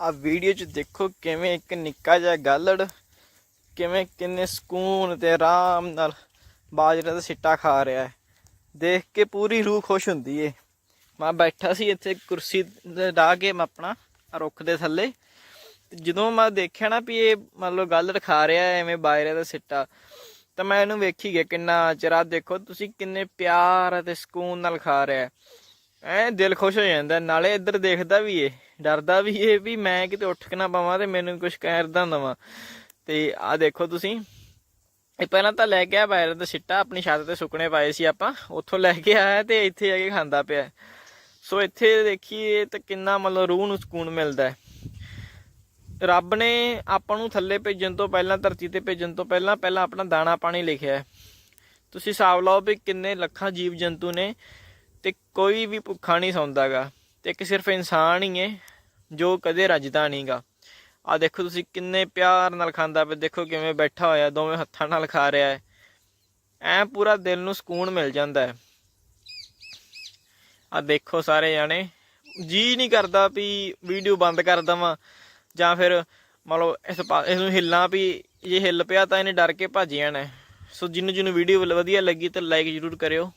ਆ ਵੀਡੀਓ 'ਚ ਦੇਖੋ ਕਿਵੇਂ ਇੱਕ ਨਿੱਕਾ ਜਿਹਾ ਗਾਲੜ, ਕਿਵੇਂ ਕਿੰਨੇ ਸਕੂਨ ਤੇ ਆਰਾਮ ਨਾਲ ਬਾਜਰੇ ਦਾ ਸਿੱਟਾ ਖਾ ਰਿਹਾ ਹੈ। ਦੇਖ ਕੇ ਪੂਰੀ ਰੂਹ ਖੁਸ਼ ਹੁੰਦੀ ਏ। ਮੈਂ ਬੈਠਾ ਸੀ ਇੱਥੇ ਕੁਰਸੀ ਤੇ ਢਾ ਕੇ ਮੈਂ ਆਪਣਾ ਰੁੱਖ ਦੇ ਥੱਲੇ। ਜਦੋਂ ਮੈਂ ਦੇਖਿਆ ਨਾ ਵੀ ਇਹ ਮਤਲਬ ਗਾਲੜ ਖਾ ਰਿਹਾ ਹੈ, ਐਵੇਂ ਬਾਜਰੇ ਦਾ ਸਿੱਟਾ, ਤਾਂ ਮੈਂ ਇਹਨੂੰ ਵੇਖੀ ਗਿਆ ਕਿੰਨਾ ਚਿਰ। ਦੇਖੋ ਤੁਸੀਂ ਕਿੰਨੇ ਪਿਆਰ ਅਤੇ ਸਕੂਨ ਨਾਲ ਖਾ ਰਿਹਾ ਐ ਦਿਲ ਖੁਸ਼ ਹੋ ਜਾਂਦਾ, ਨਾਲੇ ਇੱਧਰ ਦੇਖਦਾ ਵੀ ਏ, ਡਰਦਾ ਵੀ ਏ ਵੀ ਮੈਂ ਕਿਤੇ ਉੱਠ ਕੇ ਨਾ ਪਾਵਾਂ ਤੇ ਮੈਨੂੰ ਕੁਝ ਕਹਿਰਦਾ ਦਵਾਂ। ਤੇ ਆ ਦੇਖੋ ਤੁਸੀਂ, ਇਹ ਪਹਿਲਾਂ ਤਾਂ ਲੈ ਕੇ ਆ ਬਾਹਰ ਦਾ ਸਿੱਟਾ, ਆਪਣੀ ਛੱਤ ਤੇ ਸੁੱਕਣੇ ਪਾਏ ਸੀ ਆਪਾਂ, ਉੱਥੋਂ ਲੈ ਕੇ ਆਇਆ ਤੇ ਇੱਥੇ ਆ ਕੇ ਖਾਂਦਾ ਪਿਆ। ਸੋ ਇੱਥੇ ਦੇਖੀਏ ਤਾਂ ਕਿੰਨਾ ਮਤਲਬ ਰੂਹ ਨੂੰ ਸਕੂਨ ਮਿਲਦਾ ਹੈ। ਰੱਬ ਨੇ ਆਪਾਂ ਨੂੰ ਥੱਲੇ ਭੇਜਣ ਤੋਂ ਪਹਿਲਾਂ, ਧਰਤੀ ਤੇ ਭੇਜਣ ਤੋਂ ਪਹਿਲਾਂ ਪਹਿਲਾਂ ਆਪਣਾ ਦਾਣਾ ਪਾਣੀ ਲਿਖਿਆ ਹੈ। ਤੁਸੀਂ ਹਿਸਾਬ ਲਾਓ ਵੀ ਕਿੰਨੇ ਲੱਖਾਂ ਜੀਵ ਜੰਤੂ ਨੇ ਤੇ ਕੋਈ ਵੀ ਭੁੱਖਾ ਨਹੀਂ ਸੌਂਦਾਗਾ। ਤੇ ਇੱਕ ਸਿਰਫ ਇਨਸਾਨ ਹੀ ਹੈ ਜੋ ਕਦੇ ਰੱਜਦਾ ਨਹੀਂਗਾ। ਆ ਦੇਖੋ ਤੁਸੀਂ ਕਿੰਨੇ ਪਿਆਰ ਨਾਲ ਖਾਂਦਾ ਪਿਆ, ਦੇਖੋ ਕਿਵੇਂ ਬੈਠਾ ਹੋਇਆ, ਦੋਵੇਂ ਹੱਥਾਂ ਨਾਲ ਖਾ ਰਿਹਾ ਹੈ। ਐ ਪੂਰਾ ਦਿਲ ਨੂੰ ਸਕੂਨ ਮਿਲ ਜਾਂਦਾ ਹੈ। ਆ ਦੇਖੋ ਸਾਰੇ ਜਾਣੇ, ਜੀ ਨਹੀਂ ਕਰਦਾ ਵੀ ਵੀਡੀਓ ਬੰਦ ਕਰ ਦਵਾਂ, ਜਾਂ ਫਿਰ ਮੰਨ ਲਓ ਇਸ ਪਾ- ਇਸ ਨੂੰ ਹਿੱਲਾਂ ਵੀ, ਜੇ ਹਿੱਲ ਪਿਆ ਤਾਂ ਇਹਨੇ ਡਰ ਕੇ ਭੱਜ ਜਾਣਾ ਸੋ ਜਿਹਨੂੰ ਜਿਹਨੂੰ ਵੀਡੀਓ ਵਧੀਆ ਲੱਗੀ ਤਾਂ ਲਾਈਕ ਜ਼ਰੂਰ ਕਰਿਓ।